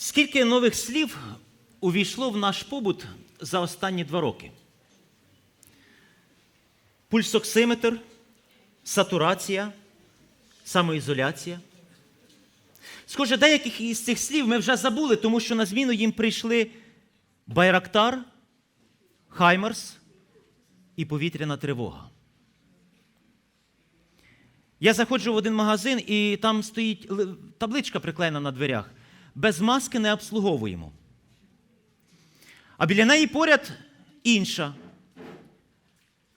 Скільки нових слів увійшло в наш побут за останні два роки? Пульсоксиметр, сатурація, самоізоляція. Схоже, деяких із цих слів ми вже забули, тому що на зміну їм прийшли Байрактар, Хаймерс і повітряна тривога. Я заходжу в один магазин, і там стоїть табличка приклеєна на дверях. Без маски не обслуговуємо. А біля неї поряд інша.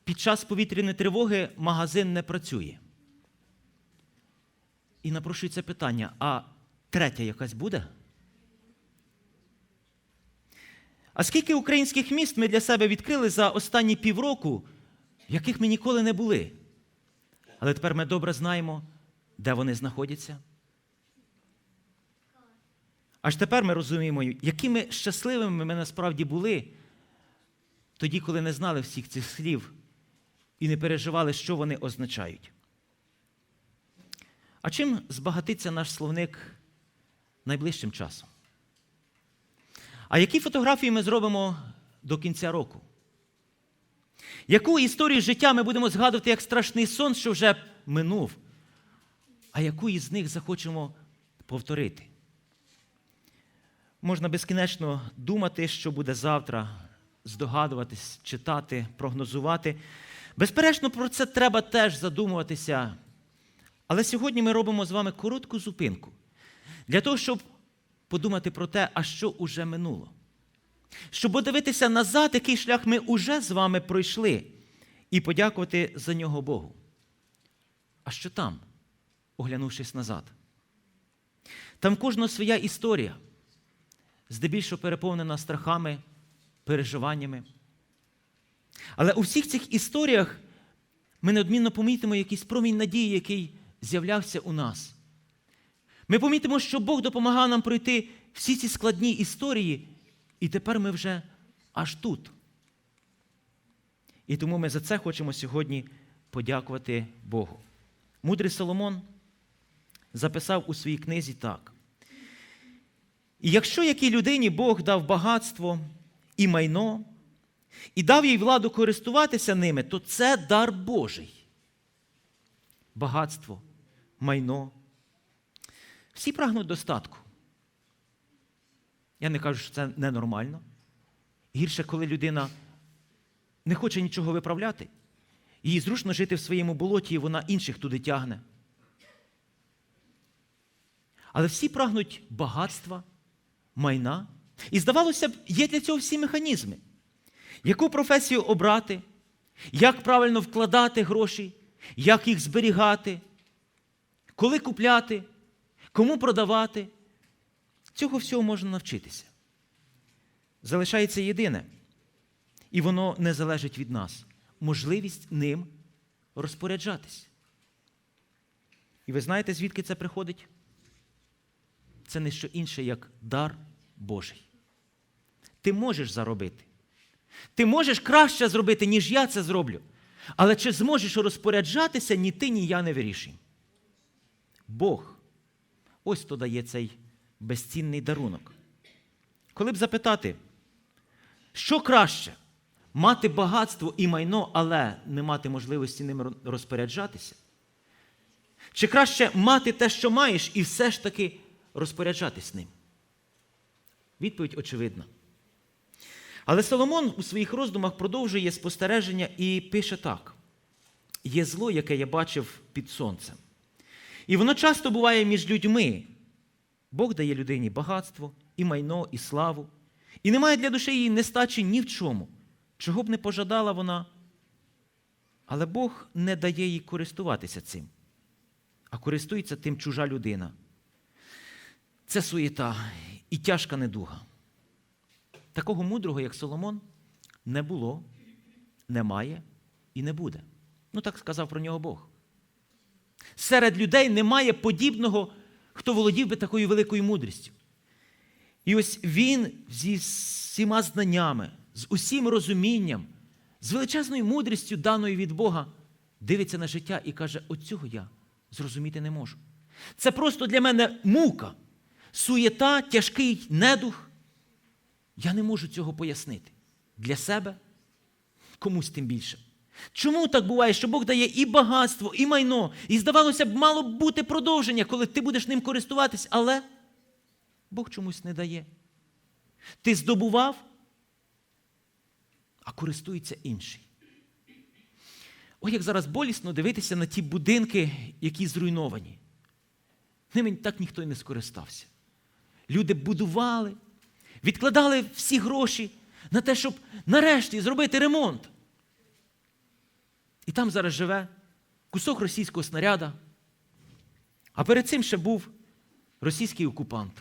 Під час повітряної тривоги магазин не працює. І напрошується питання: а третя якась буде? А скільки українських міст ми для себе відкрили за останні півроку, яких ми ніколи не були? Але тепер ми добре знаємо, де вони знаходяться. Аж тепер ми розуміємо, якими щасливими ми насправді були тоді, коли не знали всіх цих слів і не переживали, що вони означають. А чим збагатиться наш словник найближчим часом? А які фотографії ми зробимо до кінця року? Яку історію життя ми будемо згадувати як страшний сон, що вже минув? А яку із них захочемо повторити? Можна безкінечно думати, що буде завтра, здогадуватись, читати, прогнозувати. Безперечно, про це треба теж задумуватися. Але сьогодні ми робимо з вами коротку зупинку для того, щоб подумати про те, а що уже минуло. Щоб подивитися назад, який шлях ми уже з вами пройшли, і подякувати за нього Богу. А що там, оглянувшись назад? Там кожна своя історія, здебільшого переповнена страхами, переживаннями. Але у всіх цих історіях ми неодмінно помітимо якийсь промінь надії, який з'являвся у нас. Ми помітимо, що Бог допомагав нам пройти всі ці складні історії, і тепер ми вже аж тут. І тому ми за це хочемо сьогодні подякувати Богу. Мудрий Соломон записав у своїй книзі так. І якщо якій людині Бог дав багатство і майно, і дав їй владу користуватися ними, то це дар Божий. Багатство, майно. Всі прагнуть достатку. Я не кажу, що це ненормально. Гірше, коли людина не хоче нічого виправляти, їй зручно жити в своєму болоті, і вона інших туди тягне. Але всі прагнуть багатства, майна. І здавалося б, є для цього всі механізми. Яку професію обрати, як правильно вкладати гроші, як їх зберігати, коли купляти, кому продавати. Цього всього можна навчитися. Залишається єдине, і воно не залежить від нас можливість ним розпоряджатись. І ви знаєте, звідки це приходить? Це не що інше, як дар Божий. Ти можеш заробити. Ти можеш краще зробити, ніж я це зроблю. Але чи зможеш розпоряджатися, ні ти, ні я не вирішуємо. Бог ось то дає цей безцінний дарунок. Коли б запитати, що краще мати багатство і майно, але не мати можливості ним розпоряджатися? Чи краще мати те, що маєш, і все ж таки розпоряджатись ним? Відповідь очевидна. Але Соломон у своїх роздумах продовжує спостереження і пише так: є зло, яке я бачив під сонцем. І воно часто буває між людьми. Бог дає людині багатство, і майно, і славу. І немає для душі її нестачі ні в чому, чого б не пожадала вона. Але Бог не дає їй користуватися цим, а користується тим чужа людина. Це суєта і тяжка недуга. Такого мудрого, як Соломон, не було, немає і не буде. Ну так сказав про нього Бог. Серед людей немає подібного, хто володів би такою великою мудрістю. І ось він зі всіма знаннями, з усім розумінням, з величезною мудрістю, даною від Бога, дивиться на життя і каже: оцього я зрозуміти не можу. Це просто для мене мука. Суєта, тяжкий недух. Я не можу цього пояснити. Для себе комусь тим більше. Чому так буває, що Бог дає і багатство, і майно, і здавалося б, мало б бути продовження, коли ти будеш ним користуватись, але Бог чомусь не дає. Ти здобував, а користується інший. Ой, як зараз болісно дивитися на ті будинки, які зруйновані. Ними так ніхто й не скористався. Люди будували, відкладали всі гроші на те, щоб нарешті зробити ремонт. І там зараз живе кусок російського снаряда. А перед цим ще був російський окупант.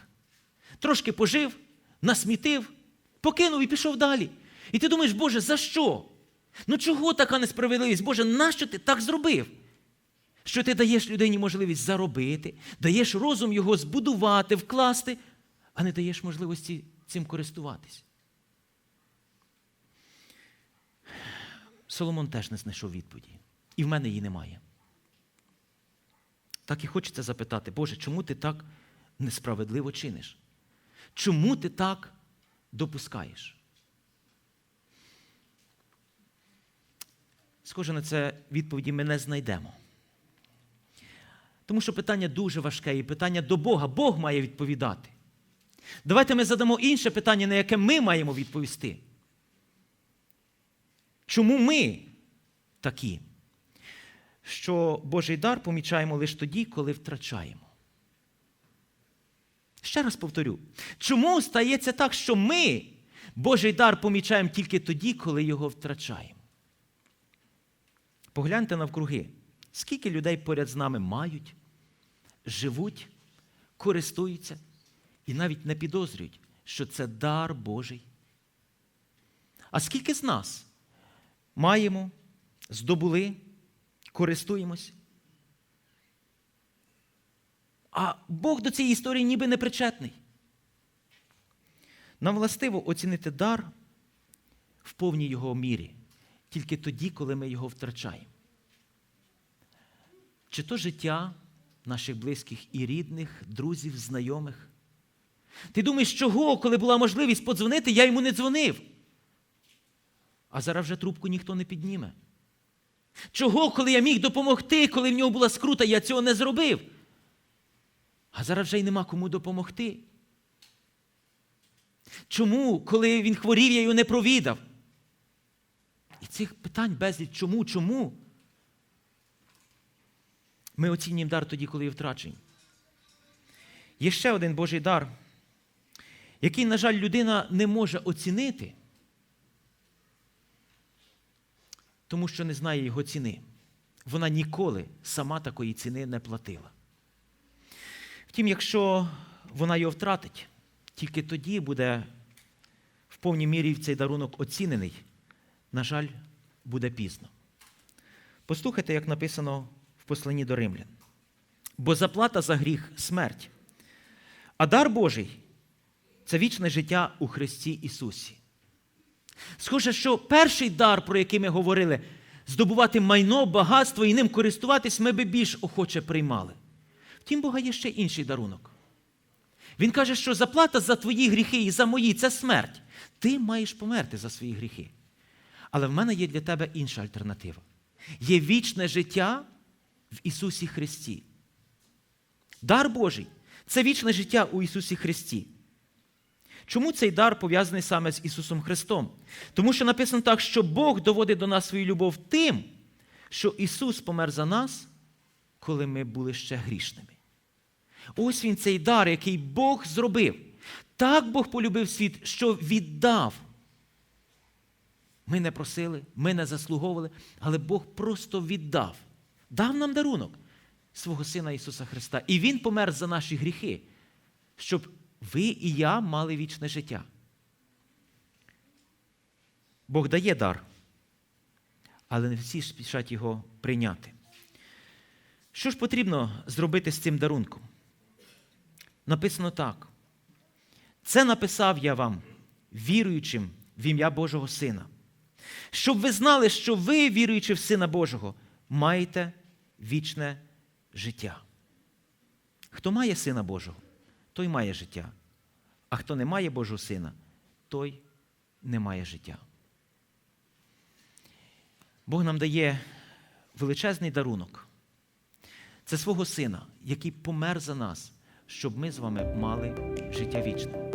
Трошки пожив, насмітив, покинув і пішов далі. І ти думаєш, Боже, за що? Ну чого така несправедливість? Боже, нащо ти так зробив? Що ти даєш людині можливість заробити, даєш розум його збудувати, вкласти, а не даєш можливості цим користуватись. Соломон теж не знайшов відповіді. І в мене її немає. Так і хочеться запитати, Боже, чому ти так несправедливо чиниш? Чому ти так допускаєш? Схоже на це відповіді ми не знайдемо. Тому що питання дуже важке і питання до Бога. Бог має відповідати. Давайте ми задамо інше питання, на яке ми маємо відповісти. Чому ми такі? Що Божий дар помічаємо лише тоді, коли втрачаємо. Ще раз повторю. Чому стається так, що ми Божий дар помічаємо тільки тоді, коли його втрачаємо? Погляньте навкруги, скільки людей поряд з нами мають, живуть, користуються і навіть не підозрюють, що це дар Божий. А скільки з нас маємо, здобули, користуємось? А Бог до цієї історії ніби не причетний. Нам властиво оцінити дар в повній його мірі тільки тоді, коли ми його втрачаємо. Чи то життя наших близьких і рідних, друзів, знайомих. Ти думаєш, чого, коли була можливість подзвонити, я йому не дзвонив. А зараз вже трубку ніхто не підніме. Чого, коли я міг допомогти, коли в нього була скрута, я цього не зробив? А зараз вже й нема кому допомогти. Чому, коли він хворів, я його не провідав? І цих питань безліч чому, чому? Ми оцінюємо дар тоді, коли є втрачені. Є ще один Божий дар, який, на жаль, людина не може оцінити, тому що не знає його ціни. Вона ніколи сама такої ціни не платила. Втім, якщо вона його втратить, тільки тоді буде в повній мірі цей дарунок оцінений. На жаль, буде пізно. Послухайте, як написано в посланні до римлян. Бо заплата за гріх смерть, а дар Божий це вічне життя у Христі Ісусі. Схоже, що перший дар, про який ми говорили, здобувати майно, багатство і ним користуватись, ми би більш охоче приймали. Втім, Бога є ще інший дарунок. Він каже, що заплата за твої гріхи і за мої це смерть. Ти маєш померти за свої гріхи. Але в мене є для тебе інша альтернатива. Є вічне життя в Ісусі Христі. Дар Божий це вічне життя у Ісусі Христі. Чому цей дар пов'язаний саме з Ісусом Христом? Тому що написано так, що Бог доводить до нас свою любов тим, що Ісус помер за нас, коли ми були ще грішними. Ось він цей дар, який Бог зробив. Так Бог полюбив світ, що віддав. Ми не просили, ми не заслуговували, але Бог просто віддав, дав нам дарунок свого Сина Ісуса Христа. І Він помер за наші гріхи, щоб ви і я мали вічне життя. Бог дає дар, але не всі спішать його прийняти. Що ж потрібно зробити з цим дарунком? Написано так. Це написав я вам, віруючим в ім'я Божого Сина. Щоб ви знали, що ви, віруючи в Сина Божого, маєте вічне життя. Хто має Сина Божого, той має життя. А хто не має Божого Сина, той не має життя. Бог нам дає величезний дарунок. Це свого Сина, який помер за нас, щоб ми з вами мали життя вічне.